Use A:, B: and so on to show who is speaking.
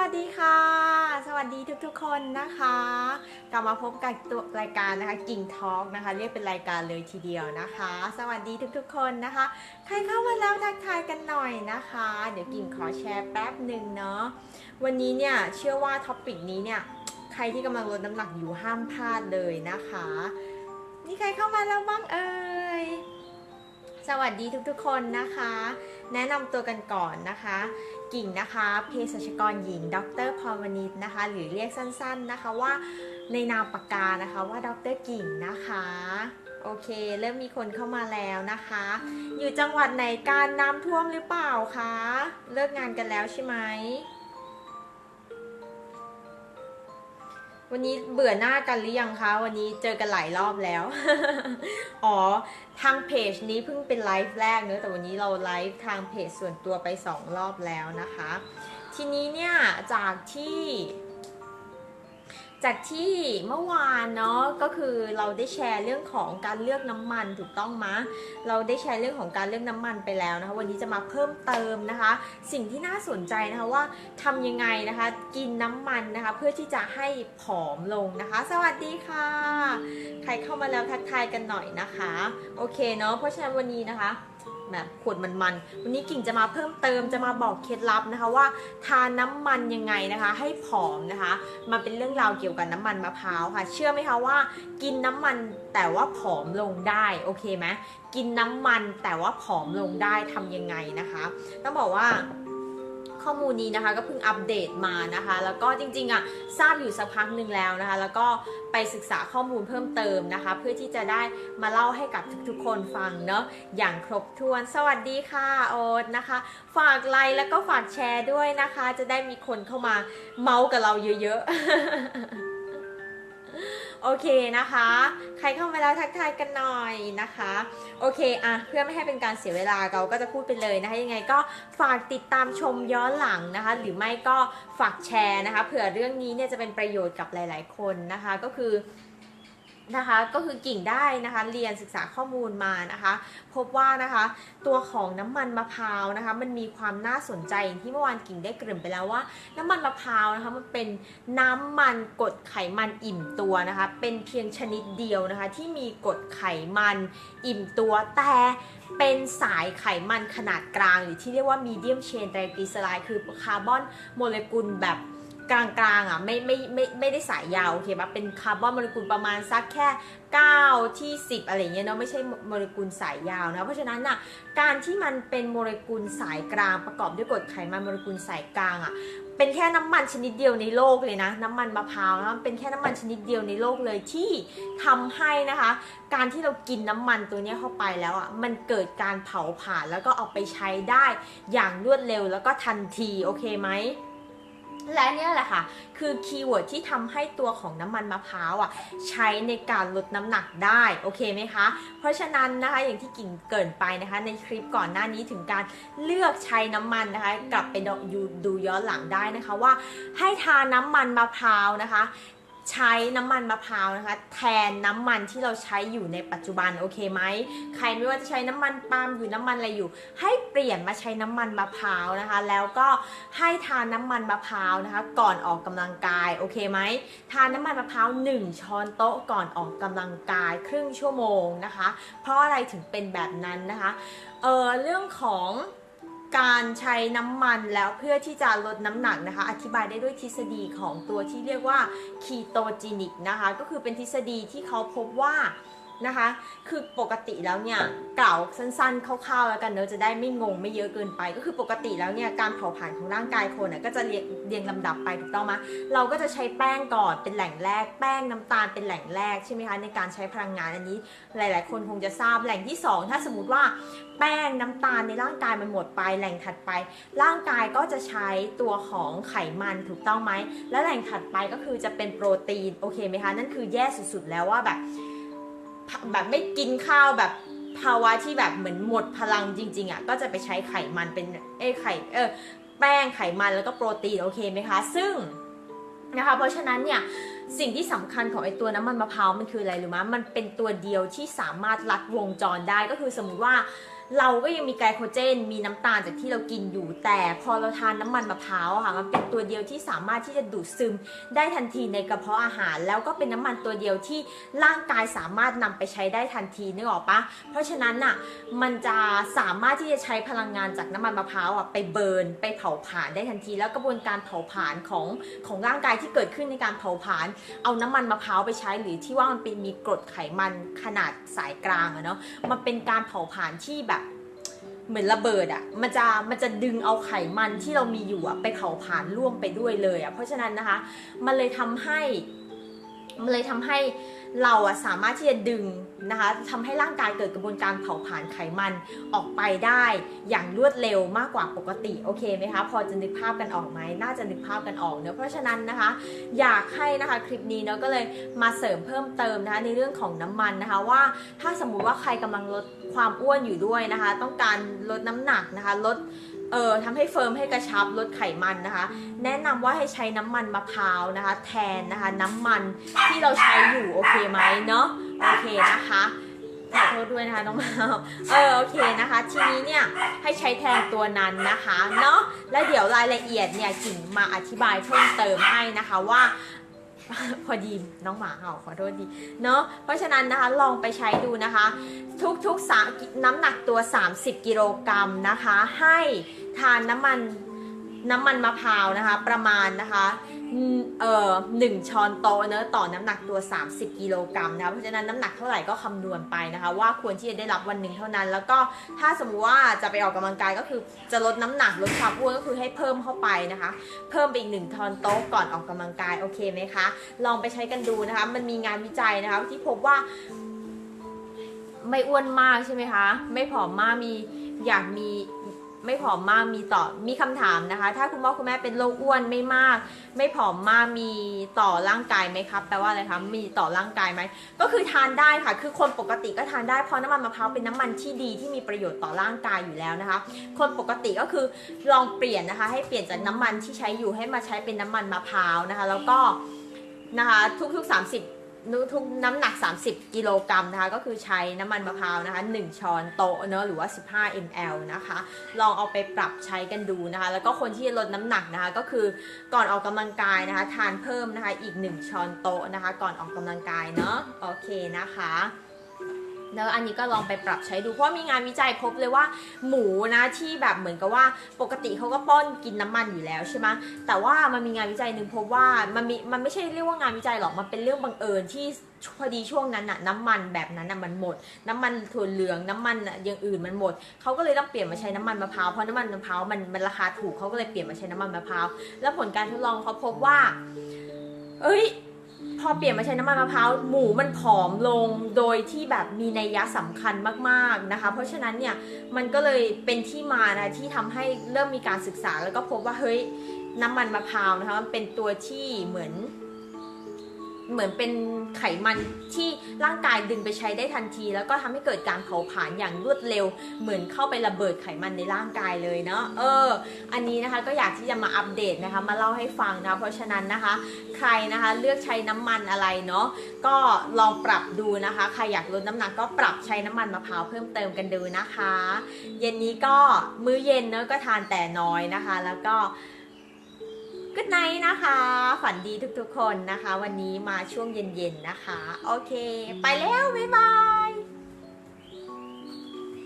A: วัสดีค่ะ สวัสดีทุกๆคนนะคะ กลับมาพบกับตัวรายการนะคะกิ่งทอล์กนะคะ เรียกเป็นรายการเลยทีเดียวนะคะ สวัสดีทุกๆคนนะคะ ใครเข้ามาแล้วทักทายกันหน่อยนะคะ เดี๋ยวกิ่งขอแชร์แป๊บหนึ่งเนาะวันนี้เนี่ยเชื่อว่าท็อปิกนี้เนี่ยใครที่กำลังลดน้ำหนักอยู่ห้ามพลาดเลยนะคะ นี่ใครเข้ามาแล้วบ้างเอ่ยสวัสดีทุกๆคนนะคะ แนะนำตัวกันก่อนนะคะ กิ่งนะคะเภสัชกรหญิง ดรพรวณิชนะคะ หรือเรียกสั้นๆนะคะว่าในนามปากกานะคะว่าดรกิ่งนะคะโอเค เริ่มมีคนเข้ามาแล้วนะคะ อยู่จังหวัดไหนการน้ำท่วมหรือเปล่าคะ เลิกงานกันแล้วใช่ไหม วันนี้เบื่อหน้ากันหรือยังคะ วันนี้เจอกันหลายรอบแล้ว อ๋อ ทางเพจนี้เพิ่งเป็นไลฟ์แรกเนอะแต่วันนี้เราไลฟ์ทางเพจส่วนตัวไปสองรอบแล้วนะคะ ทีนี้เนี่ยจากที่ จากที่เมื่อวานเนาะก็คือเราได้แชร์เรื่องของการเลือกน้ำมันถูกต้องมะเราได้แชร์เรื่องของการเลือกน้ำมันไปแล้วนะคะ วันนี้จะมาเพิ่มเติมนะคะ สิ่งที่น่าสนใจนะคะว่าทำยังไงนะคะ กินน้ำมันนะคะ เพื่อที่จะให้ผอมลงนะคะ สวัสดีค่ะ ใครเข้ามาแล้วทักทายกันหน่อยนะคะ โอเคเนาะเพราะฉะนั้นวันนี้นะคะ แบบขวดมันๆวันนี้กิ่งจะมาเพิ่มเติมจะมาบอกเคล็ดลับนะคะว่าทานน้ำมันยังไงนะคะ ให้ผอมนะคะ มันเป็นเรื่องราวเกี่ยวกับน้ำมันมะพร้าวค่ะ เชื่อไหมคะว่า กินน้ำมันแต่ว่าผอมลงได้โอเคไหมกินน้ำมันแต่ว่าผอมลงได้ทำยังไงนะคะต้องบอกว่า ข้อมูลนี้นะคะก็เพิ่งอัปเดตมานะคะ แล้วก็จริงๆอะทราบอยู่สักพักหนึ่งแล้วนะคะ แล้วก็ไปศึกษาข้อมูลเพิ่มเติมนะคะ เพื่อที่จะได้มาเล่าให้กับทุกๆคนฟังเนาะอย่างครบถ้วน สวัสดีค่ะโอ๊ตนะคะ ฝากไลค์แล้วก็ฝากแชร์ด้วยนะคะ จะได้มีคนเข้ามาเมาส์กับเราเยอะๆ โอเคนะคะ ใครเข้ามาแล้วทักทายกันหน่อยนะคะ โอเคอะเพื่อไม่ให้เป็นการเสียเวลาเราก็จะพูดไปเลยนะคะ ยังไงก็ฝากติดตามชมย้อนหลังนะคะ หรือไม่ก็ฝากแชร์นะคะ เผื่อเรื่องนี้เนี่ยจะเป็นประโยชน์กับหลาย ๆ คนนะคะ ก็คือ นะคะก็คือกิ่งได้นะคะเรียนศึกษาข้อมูลมานะคะ พบว่านะคะตัวของน้ำมันมะพร้าวนะคะมันมีความน่าสนใจอย่างที่เมื่อวานกิ่งได้เกริ่นไปแล้วว่า น้ำมันมะพร้าวนะคะมันเป็นน้ำมันกดไขมันอิ่มตัวนะคะเป็นเพียงชนิดเดียวนะคะที่มีกดไขมันอิ่มตัวแต่เป็นสายไขมันขนาดกลาง หรือที่เรียกว่า medium chain triglyceride คือคาร์บอนโมเลกุลแบบ กลางๆอะไม่ไม่ไม่ไม่ได้สายยาวโอเคปะเป็นคาร์บอนโมเลกุลประมาณสักแค่ 9 ที่ 10 อะไรเงี้ยเนาะไม่ใช่โมเลกุลสายยาวนะเพราะฉะนั้นน่ะการที่มันเป็นโมเลกุลสายกลางประกอบด้วยกรดไขมันโมเลกุลสายกลางอะเป็นแค่น้ำมันชนิดเดียวในโลกเลยนะ น้ำมันมะพร้าวนะเป็นแค่น้ำมันชนิดเดียวในโลกเลยที่ทำให้นะคะ การที่เรากินน้ำมันตัวนี้เข้าไปแล้วอะมันเกิดการเผาผลาญแล้วก็เอาไปใช้ได้อย่างรวดเร็วแล้วก็ทันทีโอเคไหม และเนี่ยแหละค่ะ คือคีย์เวิร์ดที่ทำให้ตัวของน้ำมันมะพร้าวอะใช้ในการลดน้ำหนักได้ โอเคไหมคะ เพราะฉะนั้นนะคะอย่างที่กิ่งเกินไปนะคะ ในคลิปก่อนหน้านี้ถึงการเลือกใช้น้ำมันนะคะ กลับไปดูดูย้อนหลังได้นะคะว่า ให้ทาน้ำมันมะพร้าวนะคะ ใช้น้ำมันมะพร้าวนะคะ แทนน้ำมันที่เราใช้อยู่ในปัจจุบันโอเคไหมใครไม่ว่าจะใช้น้ำมันปาล์มอยู่น้ำมันอะไรอยู่ ให้เปลี่ยนมาใช้น้ำมันมะพร้าวนะคะ แล้วก็ให้ทานน้ำมันมะพร้าวนะคะ ก่อนออกกำลังกายโอเคไหมทานน้ำมันมะพร้าว1ช้อนโต๊ะก่อนออกกำลังกายครึ่งชั่วโมงนะคะ เพราะอะไรถึงเป็นแบบนั้นนะคะเออเรื่องของ การใช้น้ำมันแล้วเพื่อที่จะลดน้ำหนักนะคะ อธิบายได้ด้วยทฤษฎีของตัวที่เรียกว่าคีโตจินิกนะคะ ก็คือเป็นทฤษฎีที่เขาพบว่า นะคะ คือปกติแล้วเนี่ยกล่าวสั้นๆ คร่าวๆแล้วกันเนอะจะได้ไม่งงไม่เยอะเกินไป ก็คือปกติแล้วเนี่ยการเผาผลาญของร่างกายคนน่ะก็จะเรียงเรียงลำดับไปถูกต้องไหมเราก็จะใช้แป้งก่อนเป็นแหล่งแรก แป้งน้ำตาลเป็นแหล่งแรกใช่ไหมคะในการใช้พลังงานอันนี้ หลายๆ คนคงจะทราบแหล่งที่สองถ้าสมมติว่าแป้งน้ำตาลในร่างกายมันหมดไปแหล่งถัดไป ร่างกายก็จะใช้ตัวของไขมันถูกต้องไหมและแหล่งถัดไปก็คือจะเป็นโปรตีนโอเคไหมคะนั่นคือแย่สุดๆแล้วว่าแบบ แบบไม่กินข้าวแบบภาวะที่แบบเหมือนหมดพลังจริง ๆอะก็จะไปใช้ไขมันเป็นเอ้ไข่เออแป้งไขมันแล้วก็โปรตีนโอเคไหมคะ ซึ่งนะคะเพราะฉะนั้นเนี่ยสิ่งที่สำคัญของไอตัวน้ำมันมะพร้าวมันคืออะไรหรือมะมันเป็นตัวเดียวที่สามารถลัดวงจรได้ก็คือสมมุติว่า เราก็ยังมีไกลโคเจน มีน้ำตาลจากที่เรากินอยู่ แต่พอเราทานน้ำมันมะพร้าวค่ะ มันเป็นตัวเดียวที่สามารถที่จะดูดซึมได้ทันทีในกระเพาะอาหาร แล้วก็เป็นน้ำมันตัวเดียวที่ร่างกายสามารถนำไปใช้ได้ทันทีนึกออกปะเพราะฉะนั้นน่ะมันจะสามารถที่จะใช้พลังงานจากน้ำมันมะพร้าวอะไปเบิร์นไปเผาผลาญได้ทันที แล้วกระบวนการเผาผลาญของของร่างกายที่เกิดขึ้นในการเผาผลาญเอาน้ำมันมะพร้าวไปใช้หรือที่ว่ามันเป็นมีกรดไขมันขนาดสายกลางอะเนาะมันเป็นการเผาผลาญที่แบบ เหมือนระเบิดอะ่ะ มันจะมันจะดึงเอาไขมันที่เรามีอยู่อะ่ะไปเผาผลาญร่วมไปด้วยเลยอะ่ะ เพราะฉะนั้นนะคะ มันเลยทำให้ มันเลยทำให้เราอะสามารถที่จะดึงนะคะทำให้ร่างกายเกิดกระบวนการเผาผลาญไขมันออกไปได้อย่างรวดเร็วมากกว่าปกติโอเคไหมคะ พอจะนึกภาพกันออกไหมน่าจะนึกภาพกันออกเนอะเพราะฉะนั้นนะคะ อยากให้นะคะคลิปนี้เนาะก็เลยมาเสริมเพิ่มเติมนะคะในเรื่องของน้ำมันนะคะว่าถ้าสมมุติว่าใครกำลังลดความอ้วนอยู่ด้วยนะคะ ต้องการลดน้ำหนักนะคะลด เออทำให้เฟิร์มให้กระชับลดไขมันนะคะ แนะนำว่าให้ใช้น้ำมันมะพร้าวนะคะ แทนนะคะน้ำมันที่เราใช้อยู่โอเคไหมเนาะโอเคนะคะขอโทษด้วยนะคะน้องมาวเออโอเคนะคะ ทีนี้เนี่ยให้ใช้แทนตัวนั้นนะคะเนาะแล้วเดี๋ยวรายละเอียดเนี่ยกิ่งมาอธิบายเพิ่มเติมให้นะคะว่า พอดีน้องหมาเห่าขอโทษดีเนาะเพราะฉะนั้นนะคะลองไปใช้ดูนะคะ ทุกๆสามน้ำหนักตัว 30 กิโลกรัมนะคะ ให้ทานน้ำมัน น้ำมันมะพร้าวนะคะ ประมาณนะคะเอ่อหนึ่งช้อนโต๊ะเนอะต่อน้ำหนักตัว 30 กิโลกรัมนะคะเพราะฉะนั้นน้ำหนักเท่าไหร่ก็คำนวณไปนะคะ ว่าควรที่จะได้รับวันหนึ่งเท่านั้น แล้วก็ถ้าสมมติว่าจะไปออกกำลังกายก็คือจะลดน้ำหนักลดความอ้วนก็คือให้เพิ่มเข้าไปนะคะ เพิ่มไปอีกหนึ่งทอนโต๊ะก่อนออกกำลังกายโอเคไหมคะลองไปใช้กันดูนะคะ มันมีงานวิจัยนะคะที่พบว่าไม่อ้วนมากใช่ไหมคะ ไม่ผอมมากมีอยากมี ไม่ผอมมากมีต่อมีคำถามนะคะ ถ้าคุณพ่อคุณแม่เป็นโรคอ้วนไม่มาก ไม่ผอมมากมีต่อร่างกายไหมครับแปลว่าอะไรคะมีต่อร่างกายไหมก็คือทานได้ค่ะ คือคนปกติก็ทานได้เพราะน้ำมันมะพร้าวเป็นน้ำมันที่ดีที่มีประโยชน์ต่อร่างกายอยู่แล้วนะคะ คนปกติก็คือลองเปลี่ยนนะคะ ให้เปลี่ยนจากน้ำมันที่ใช้อยู่ให้มาใช้เป็นน้ำมันมะพร้าวนะคะ แล้วก็นะคะทุกๆ 30 ทุกน้ำหนัก 30 กิโลกรัมนะคะ ก็คือใช้น้ำมันมะพร้าวนะคะ 1 ช้อนโต๊ะเนอะหรือว่า 15 ml นะคะ ลองเอาไปปรับใช้กันดูนะคะ แล้วก็คนที่ลดน้ำหนักนะคะ ก็คือก่อนออกกำลังกายนะคะ ทานเพิ่มนะคะอีก 1 ช้อนโต๊ะนะคะ ก่อนออกกำลังกายเนอะโอเคนะคะ แล้วอันนี้ก็ลองไปปรับใช้ดูเพราะมีงานวิจัยพบเลยว่า หมูนะที่แบบเหมือนกับว่าปกติเขาก็ป้อนกินน้ำมันอยู่แล้วใช่ไหมแต่ว่ามันมีงานวิจัยหนึ่งพบว่ามันมีมันไม่ใช่เรียกว่างานวิจัยหรอกมันเป็นเรื่องบังเอิญที่พอดีช่วงนั้นน่ะน้ำมันแบบนั้นน่ะมันหมด น้ำมันถั่วเหลืองน้ำมันอย่างอื่นมันหมดเขาก็เลยต้องเปลี่ยนมาใช้น้ำมันมะพร้าวเพราะน้ำมันมะพร้าวมันมันราคาถูกเขาก็เลยเปลี่ยนมาใช้น้ำมันมะพร้าวแล้วผลการทดลองเขาพบว่า เอ้ย พอเปลี่ยนมาใช้น้ำมันมะพร้าวหมูมันผอมลงโดยที่แบบมีนัยยะสำคัญมากๆนะคะ เพราะฉะนั้นเนี่ยมันก็เลยเป็นที่มานะที่ทำให้เริ่มมีการศึกษาแล้วก็พบว่าเฮ้ยน้ำมันมะพร้าวนะคะมันเป็นตัวที่เหมือน เหมือนเป็นไขมันที่ร่างกายดึงไปใช้ได้ทันที แล้วก็ทำให้เกิดการเผาผลาญอย่างรวดเร็ว เหมือนเข้าไประเบิดไขมันในร่างกายเลยเนาะเออ อันนี้นะคะก็อยากที่จะมาอัปเดตนะคะมาเล่าให้ฟังนะเพราะฉะนั้นนะคะ ใครนะคะเลือกใช้น้ำมันอะไรเนาะก็ลองปรับดูนะคะใครอยากลดน้ำหนักก็ปรับใช้น้ำมันมะพร้าวเพิ่มเติมกันดูนะคะ เย็นนี้ก็มื้อเย็นเนอะก็ทานแต่น้อยนะคะ แล้วก็ ก o ดไนนะคะ ฝันดีทุกๆคนนะคะ วันนี้มาช่วงเย็นๆนะคะ โอเค ไปแล้ว บ๊ายบาย